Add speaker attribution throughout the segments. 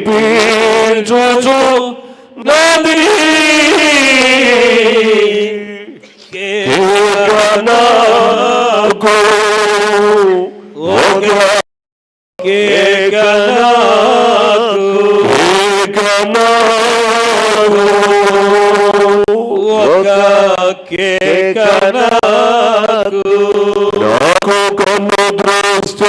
Speaker 1: వినిపించు నది కేకనకు నాకు కన్ను దృష్టి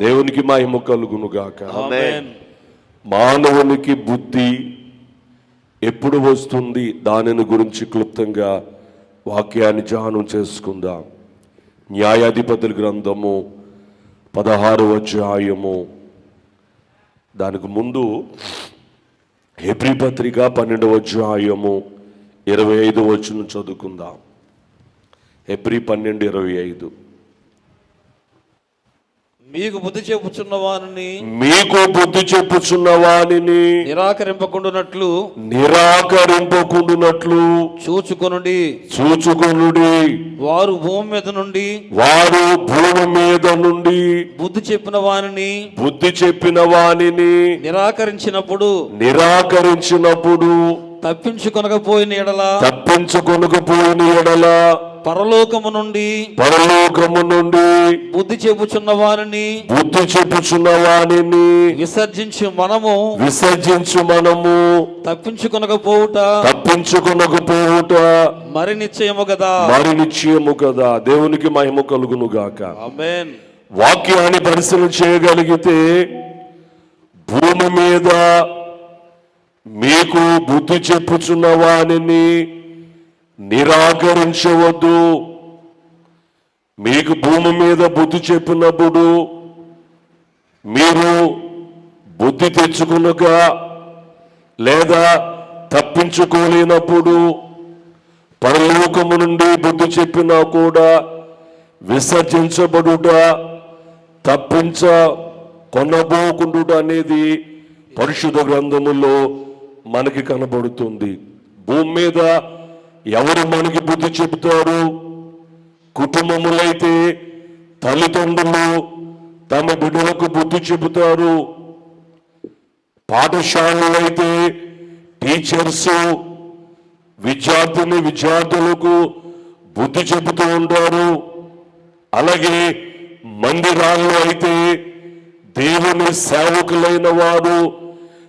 Speaker 1: దేవునికి మహిమ కలుగును గాక.
Speaker 2: ఆమేన్.
Speaker 1: మానవునికి బుద్ధి ఎప్పుడు వస్తుంది? దానిని గురించి క్లుప్తంగా వాక్యాన్ని ధ్యానం చేసుకుందాం. న్యాయాధిపతుల గ్రంథము పదహారు అధ్యాయము. దానికి ముందు హెబ్రి పత్రిక పన్నెండవ అధ్యాయము ఇరవై ఐదు వచ్చును చదువుకుందాం. హెబ్రి పన్నెండు ఇరవై ఐదు.
Speaker 2: మీకు బుద్ధి చెప్పుచున్న వారిని
Speaker 1: మీకు బుద్ధి చెప్పుచున్న వానిని
Speaker 2: నిరాకరింపకుండునట్లు
Speaker 1: నిరాకరింపకుండునట్లు
Speaker 2: చూచుకొనుడి.
Speaker 1: చూచుకొనుడి.
Speaker 2: వారు భూమి మీద నుండి
Speaker 1: వారు భూమి మీద నుండి
Speaker 2: బుద్ధి చెప్పిన వారిని
Speaker 1: బుద్ధి చెప్పిన వానిని
Speaker 2: నిరాకరించినప్పుడు
Speaker 1: నిరాకరించినప్పుడు
Speaker 2: తప్పించుకొనకపోయిన ఎడల
Speaker 1: తప్పించుకొనకపోయిన ఎడల
Speaker 2: పరలోకము నుండి
Speaker 1: పరలోకము నుండి
Speaker 2: బుద్ధి చెప్పుచున్న వారిని
Speaker 1: బుద్ధి చెప్పుచున్న వానిని
Speaker 2: విసర్జించి మనము.
Speaker 1: విసర్జించు మనము.
Speaker 2: తప్పించుకొనకపోవుట.
Speaker 1: తప్పించుకొనకపోవుట.
Speaker 2: మరి నిశ్చయము కదా
Speaker 1: మరి నిశ్చయము కదా దేవునికి మహిమ కలుగును గాక.
Speaker 2: ఆమేన్.
Speaker 1: వాక్యాన్ని పరిశీలన చేయగలిగితే భూమి మీద మీకు బుద్ధి చెప్పుచున్న వానిని నిరాకరించవద్దు. మీకు భూమి మీద బుద్ధి చెప్పినప్పుడు మీరు బుద్ధి తెచ్చుకునక లేదా తప్పించుకోలేనప్పుడు పరలోకము నుండి బుద్ధి చెప్పినా కూడా విసర్జించబడుట తప్పించ కొనబోకుండుట అనేది పరిశుద్ధ గ్రంథములో మనకి కనబడుతుంది. భూమి మీద ఎవరు మనకి బుద్ధి చెబుతారు? కుటుంబములైతే తల్లిదండ్రులు తమ బిడ్డలకు బుద్ధి చెబుతారు. పాఠశాలలైతే టీచర్స్ విద్యార్థిని విద్యార్థులకు బుద్ధి చెబుతూ ఉంటారు. అలాగే మందిరాల్లో అయితే దేవుని సేవకులైన వారు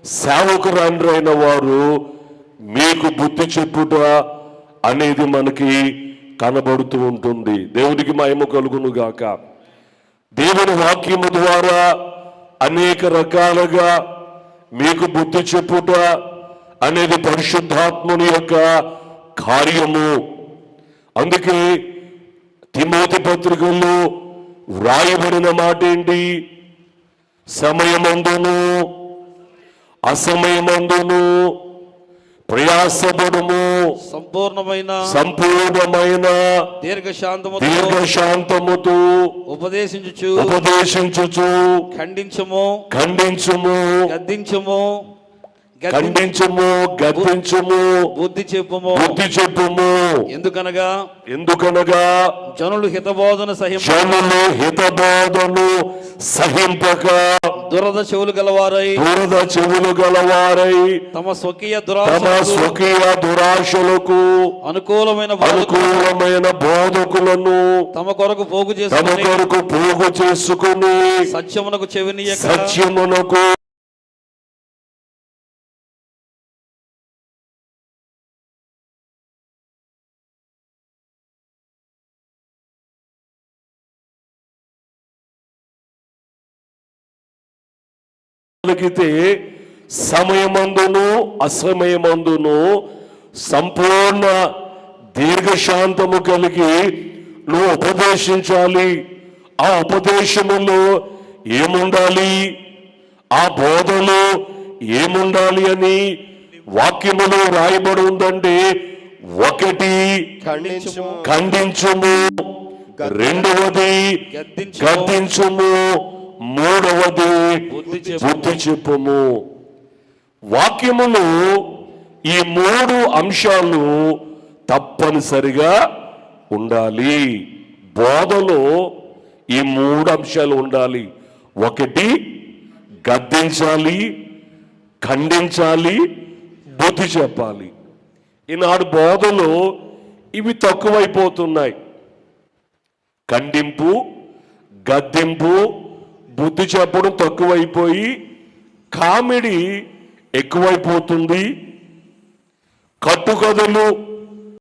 Speaker 1: సేవకురాండ్రైన వారు మీకు బుద్ధి చెప్పుట అనేది మనకి కనబడుతూ ఉంటుంది. దేవునికి మహిమ కలుగును గాక. దేవుని వాక్యము ద్వారా అనేక రకాలుగా మీకు బుద్ధి చెప్పుట అనేది పరిశుద్ధాత్ముని యొక్క కార్యము. అందుకే తిమోతి పత్రికల్లో వ్రాయబడిన మాట ఏంటి? సమయమందును అసమయమందును ప్రయాసపడము.
Speaker 2: సంపూర్ణమైన
Speaker 1: సంపూర్ణమైన
Speaker 2: దీర్ఘశాంతముతో
Speaker 1: దీర్ఘశాంతముతో
Speaker 2: ఉపదేశించుచు
Speaker 1: ఉపదేశించుచు
Speaker 2: ఖండించము
Speaker 1: ఖండించుము
Speaker 2: గద్దించము గద్ది-
Speaker 1: ఖండించుము గద్దించుము
Speaker 2: బుద్ధి చెప్పుము.
Speaker 1: బుద్ధి చెప్పుము.
Speaker 2: ఎందుకనగా?
Speaker 1: ఎందుకనగా?
Speaker 2: జనులు హితబోధన సహింప
Speaker 1: జనులు హితబోధను సహింపక
Speaker 2: దురద చెవులు గలవారై.
Speaker 1: దూరద చెవులు గలవారై.
Speaker 2: తమ స్వకీయ
Speaker 1: తమ స్వకీయ దురాశలకు
Speaker 2: అనుకూలమైన
Speaker 1: అనుకూలమైన బోధకులను
Speaker 2: తమ కొరకు పోగు
Speaker 1: తమ
Speaker 2: చేసుకుని
Speaker 1: కొరకు పోగు చేసుకుని
Speaker 2: సత్యమునకు చెవినీయక
Speaker 1: సత్యమునకు పలికితే సమయమందును అసమయమందును సంపూర్ణ దీర్ఘశాంతము కలిగి నువ్వు ఉపదేశించాలి. ఆ ఉపదేశములో ఏముండాలి? ఆ బోధలో ఏముండాలి అని వాక్యములో రాయబడి ఉందంటే ఒకటి.
Speaker 3: ఖండించుము.
Speaker 1: ఖండించుము. రెండవది
Speaker 2: గద్దించుము.
Speaker 1: మూడవది. బుద్ధి చెప్పుము. వాక్యములు ఈ మూడు అంశాలు తప్పనిసరిగా ఉండాలి. బోధలో ఈ మూడు అంశాలు ఉండాలి. ఒకటి గద్దించాలి ఖండించాలి బుద్ధి చెప్పాలి. ఈనాడు బోధలో ఇవి తక్కువైపోతున్నాయి. ఖండింపు గద్దెంపు బుద్ధి చెప్పడం తక్కువైపోయి కామెడీ ఎక్కువైపోతుంది. కట్టుకథలు